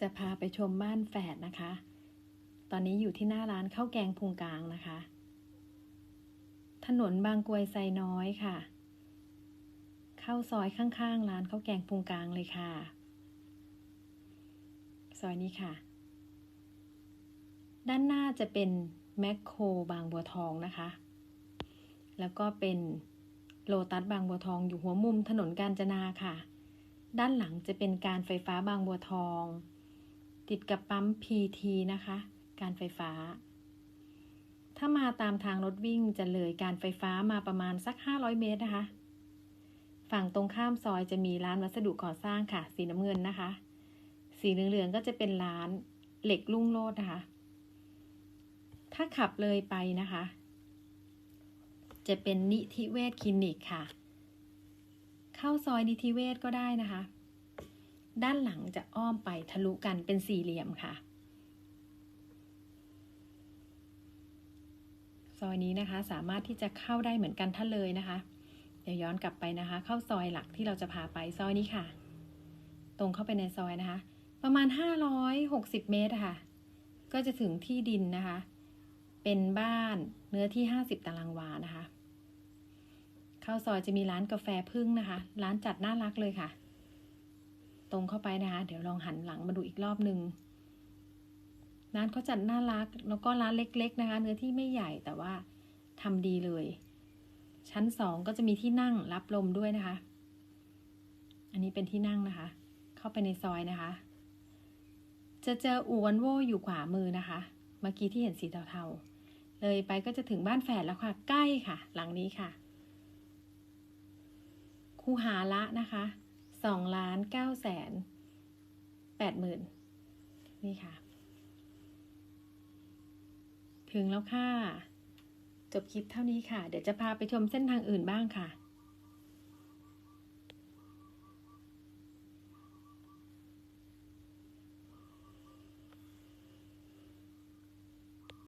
จะพาไปชมบ้านแฝดนะคะ ตอนนี้อยู่ที่หน้าร้านข้าวแกงพุงกลางนะคะ ถนนบางกวยไซน้อยค่ะ เข้าซอยข้างๆ ร้านข้าวแกงพุงกลางเลยค่ะ ซอยนี้ค่ะ ด้านหน้าจะเป็นแมคโครบางบัวทองนะคะ แล้วก็เป็นโลตัสบางบัวทองอยู่หัวมุมถนนกาญจนาค่ะ ด้านหลังจะเป็นการไฟฟ้าบางบัวทอง ติดกับปั๊ม PT นะคะ การไฟฟ้า ถ้ามาตามทางรถวิ่งจะเลยการไฟฟ้ามาประมาณสัก 500 เมตรนะคะ ฝั่งตรงข้ามซอยจะมีร้านวัสดุก่อสร้างค่ะ สีน้ำเงินนะคะ สีเหลืองๆก็จะเป็นร้านเหล็กลุ่งโลดนะคะ ถ้าขับเลยไปนะคะ จะเป็นนิธิเวชคลินิกค่ะ เข้าซอยนิธิเวชก็ได้นะคะ ด้านหลังจะอ้อมไปทะลุกันเป็นสี่เหลี่ยมค่ะ ซอยนี้นะคะสามารถที่จะเข้าได้เหมือนกันถ้าเลยนะคะ เดี๋ยวย้อนกลับไปนะคะ เข้าซอยหลักที่เราจะพาไปซอยนี้ค่ะ ตรงเข้าไปในซอยนะคะ ประมาณ 560 เมตรค่ะ ก็จะถึงที่ดินนะคะ เป็นบ้านเนื้อที่ 50 ตารางวานะคะ เข้าซอยจะมีร้านกาแฟพึ่งนะคะ ร้านจัดน่ารักเลยค่ะ ตรงเข้าไปนะคะ เดี๋ยวลองหันหลังมาดูอีกรอบหนึ่งร้านเขาจัดน่ารัก แล้วก็ร้านเล็ก ๆ นะคะ เนื้อที่ไม่ใหญ่แต่ว่าทำดีเลย ชั้นสองก็จะมีที่นั่งรับลมด้วยนะคะ อันนี้เป็นที่นั่งนะคะ เข้าไปในซอยนะคะ จะเจออูวันโวอยู่ขวามือนะคะ เมื่อกี้ที่เห็นสีเทาๆ เลยไปก็จะถึงบ้านแฝดแล้วค่ะ ใกล้ค่ะ หลังนี้ค่ะ คูหาละนะคะ สองล้านเก้าแสนแปดหมื่นนี่ค่ะ ถึงแล้วค่ะ จบคลิปเท่านี้ค่ะ เดี๋ยวจะพาไปชมเส้นทางอื่นบ้างค่ะ